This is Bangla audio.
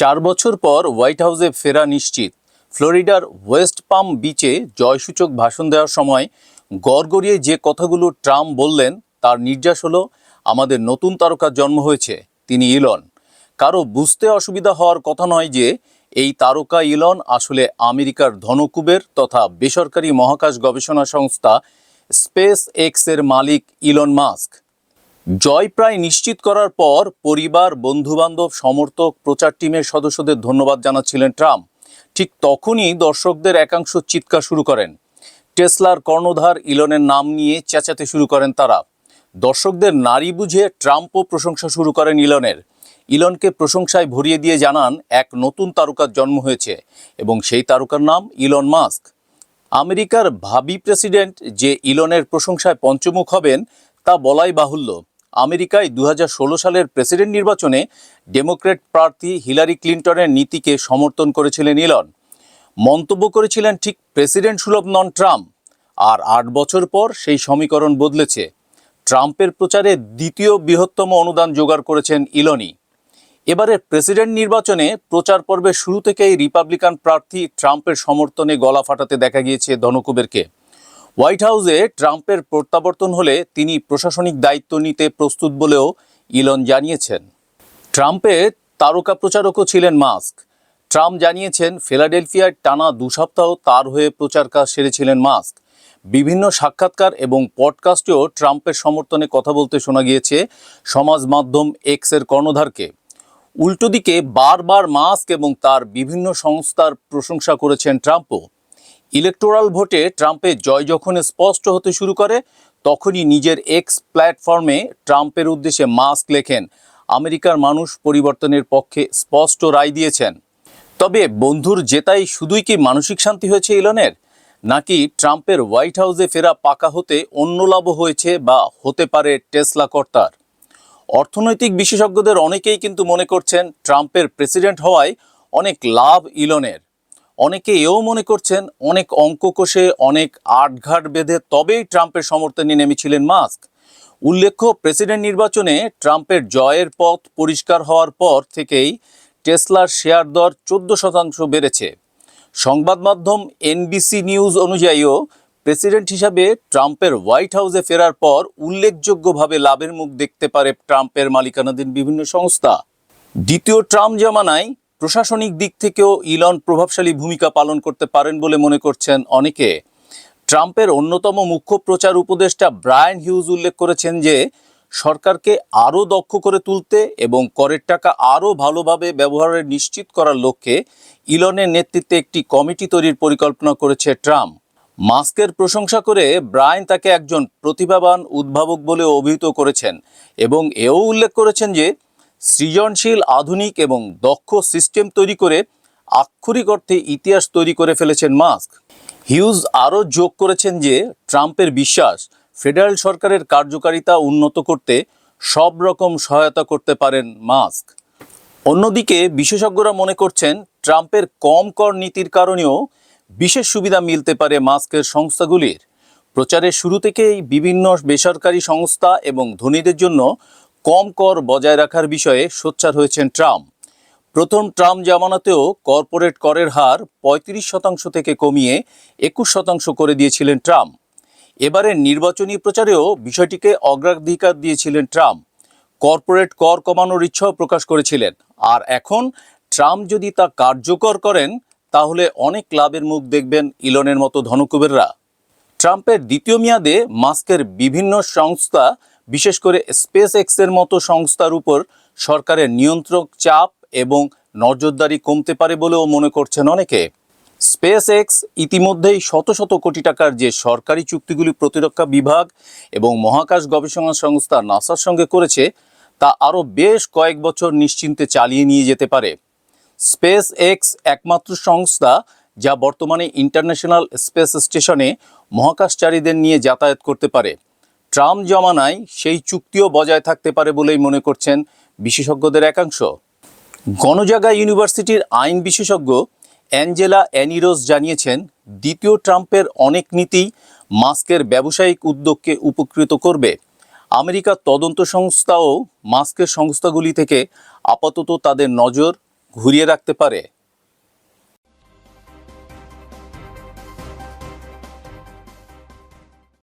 চার বছর পর হোয়াইট হাউসে ফেরা নিশ্চিত। ফ্লোরিডার ওয়েস্ট পাম বিচে জয়সূচক ভাষণ দেওয়ার সময় গড়গড়িয়ে যে কথাগুলো ট্রাম্প বললেন, তার নির্যাস হলো, আমাদের নতুন তারকার জন্ম হয়েছে, তিনি ইলন। কারও বুঝতে অসুবিধা হওয়ার কথা নয় যে, এই তারকা ইলন আসলে আমেরিকার ধনকুবের তথা বেসরকারি মহাকাশ গবেষণা সংস্থা স্পেস এক্সের মালিক ইলন মাস্ক। জয় প্রায় নিশ্চিত করার পর পরিবার, বন্ধুবান্ধব, সমর্থক, প্রচার টিমের সদস্যদের ধন্যবাদ জানাচ্ছিলেন ট্রাম্প। ঠিক তখনই দর্শকদের একাংশ চিৎকার শুরু করেন। টেসলার কর্ণধার ইলনের নাম নিয়ে চেঁচাতে শুরু করেন তারা। দর্শকদের নারী বুঝে ট্রাম্পও প্রশংসা শুরু করেন ইলনের। ইলনকে প্রশংসায় ভরিয়ে দিয়ে জানান, এক নতুন তারকার জন্ম হয়েছে এবং সেই তারকার নাম ইলন মাস্ক। আমেরিকার ভাবি প্রেসিডেন্ট যে ইলনের প্রশংসায় পঞ্চমুখ হবেন, তা বলাই বাহুল্য। আমেরিকায় দু হাজার ষোলো সালের প্রেসিডেন্ট নির্বাচনে ডেমোক্র্যাট প্রার্থী হিলারি ক্লিন্টনের নীতিকে সমর্থন করেছিলেন ইলন। মন্তব্য করেছিলেন ঠিক প্রেসিডেন্ট সুলভ নন ট্রাম্প, আর আট বছর পর সেই সমীকরণ বদলেছে। ট্রাম্পের প্রচারে দ্বিতীয় বৃহত্তম অনুদান জোগাড় করেছেন ইলনই। এবারে প্রেসিডেন্ট নির্বাচনে প্রচার পর্বের শুরু থেকেই রিপাবলিকান প্রার্থী ট্রাম্পের সমর্থনে গলা ফাটাতে দেখা গিয়েছে ধনকুবেরকে। হোয়াইট হাউসে ট্রাম্পের প্রত্যাবর্তন হলে তিনি প্রশাসনিক দায়িত্ব নিতে প্রস্তুত বলেও ইলন জানিয়েছেন। ট্রাম্পের তারকা প্রচারকও ছিলেন মাস্ক। ট্রাম্প জানিয়েছেন ফিলাডেলফিয়ায় টানা দু সপ্তাহ তার হয়ে প্রচার কাজ সেরেছিলেন মাস্ক। বিভিন্ন সাক্ষাৎকার এবং পডকাস্টেও ট্রাম্পের সমর্থনে কথা বলতে শোনা গিয়েছে সমাজ মাধ্যম এক্সের কর্ণধারকে। উল্টো দিকে বারবার মাস্ক এবং তার বিভিন্ন সংস্থার প্রশংসা করেছেন ট্রাম্পও। ইলেকটোরাল ভোটে ট্রাম্পের জয় যখন স্পষ্ট হতে শুরু করে, তখনই নিজের এক্স প্ল্যাটফর্মে ট্রাম্পের উদ্দেশ্যে মাস্ক লেখেন। আমেরিকার মানুষ পরিবর্তনের পক্ষে স্পষ্ট রায় দিয়েছেন। তবে বন্ধুর জেতাই শুধুই কি মানসিক শান্তি হয়েছে ইলনের? নাকি ট্রাম্পের হোয়াইট হাউসে ফেরা পাকা হতে অন্য লাভও হয়েছে বা হতে পারে টেসলা কর্তার? অর্থনৈতিক বিশেষজ্ঞদের অনেকেই কিন্তু মনে করছেন, ট্রাম্পের প্রেসিডেন্ট হওয়ায় অনেক লাভ ইলনের। অনেকে এও মনে করছেন অনেক অঙ্ক কষে অনেক আটঘাট বেঁধে তবেই ট্রাম্পের সমর্থনে নেমেছিলেন মাস্ক। উল্লেখ্য, প্রেসিডেন্ট নির্বাচনে ট্রাম্পের জয়ের পথ পরিষ্কার হওয়ার পর থেকেই টেসলার শেয়ার দর চোদ্দ শতাংশ বেড়েছে। সংবাদ মাধ্যম এনবিসি নিউজ অনুযায়ীও প্রেসিডেন্ট হিসাবে ট্রাম্পের হোয়াইট হাউসে ফেরার পর উল্লেখযোগ্যভাবে লাভের মুখ দেখতে পারে ট্রাম্পের মালিকানাধীন বিভিন্ন সংস্থা। দ্বিতীয় ট্রাম্প জামানায় প্রশাসনিক দিক থেকেও ইলন প্রভাবশালী ভূমিকা পালন করতে পারেন বলে মনে করছেন অনেকে। ট্রাম্পের অন্যতম মুখ্য প্রচার উপদেষ্টা ব্রায়ান হিউজ উল্লেখ করেছেন যে, সরকারকে আরও দক্ষ করে তুলতে এবং করের টাকা আরও ভালোভাবে ব্যবহারের নিশ্চিত করার লক্ষ্যে ইলনের নেতৃত্বে একটি কমিটি তৈরির পরিকল্পনা করেছে ট্রাম্প। মাস্কের প্রশংসা করে ব্রায়ান তাকে একজন প্রতিভাবান উদ্ভাবক বলে অভিহিত করেছেন এবং এও উল্লেখ করেছেন যে সৃজনশীল, আধুনিক এবং দক্ষ সিস্টেম তৈরি করে আক্ষরিক অর্থে ইতিহাস তৈরি করে ফেলেছেন মাস্ক। হিউজ আরও যোগ করেছেন যে ট্রাম্পের বিশ্বাস, ফেডারেল সরকারের কার্যকারিতা উন্নত করতে সব রকম সহায়তা করতে পারেন মাস্ক। অন্যদিকে বিশেষজ্ঞরা মনে করছেন, ট্রাম্পের কম কর নীতির কারণেও বিশেষ সুবিধা মিলতে পারে মাস্কের সংস্থাগুলির। প্রচারের শুরু থেকেই বিভিন্ন বেসরকারি সংস্থা এবং ধনীদের জন্য কম কর বজায় রাখার বিষয়ে সোচ্চার হয়েছেন ট্রাম্প। প্রথম ট্রাম্প জামানাতেও কর্পোরেট করের হার পঁয়ত্রিশ শতাংশ থেকে কমিয়ে একুশ শতাংশ করে দিয়েছিলেন ট্রাম্প। এবারের নির্বাচনী প্রচারেও বিষয়টিকে অগ্রাধিকার দিয়েছিলেন ট্রাম্প। কর্পোরেট কর কমানোর ইচ্ছাও প্রকাশ করেছিলেন। আর এখন ট্রাম্প যদি তা কার্যকর করেন, তাহলে অনেক লাভের মুখ দেখবেন ইলনের মতো ধনকুবেররা। ট্রাম্পের দ্বিতীয় মেয়াদে মাস্কের বিভিন্ন সংস্থা বিশেষ করে স্পেস এক্সের মতো সংস্থার উপর সরকারের নিয়ন্ত্রক চাপ এবং নজরদারি কমতে পারে বলেও মনে করছেন অনেকে। স্পেস এক্স ইতিমধ্যেই শত শত কোটি টাকার যে সরকারি চুক্তিগুলি প্রতিরক্ষা বিভাগ এবং মহাকাশ গবেষণা সংস্থা নাসার সঙ্গে করেছে, তা আরও বেশ কয়েক বছর নিশ্চিন্তে চালিয়ে নিয়ে যেতে পারে। স্পেস এক্স একমাত্র সংস্থা যা বর্তমানে ইন্টারন্যাশনাল স্পেস স্টেশনে মহাকাশচারীদের নিয়ে যাতায়াত করতে পারে। ট্রাম্প জমানায় সেই চুক্তিও বজায় থাকতে পারে বলেই মনে করছেন বিশেষজ্ঞদের একাংশ। গণজাগা ইউনিভার্সিটির আইন বিশেষজ্ঞ অ্যাঞ্জেলা অ্যানিরোস জানিয়েছেন, দ্বিতীয় ট্রাম্পের অনেক নীতি মাস্কের ব্যবসায়িক উদ্যোগকে উপকৃত করবে। আমেরিকার তদন্ত সংস্থাও মাস্কের সংস্থাগুলি থেকে আপাতত তাদের নজর ঘুরিয়ে রাখতে পারে।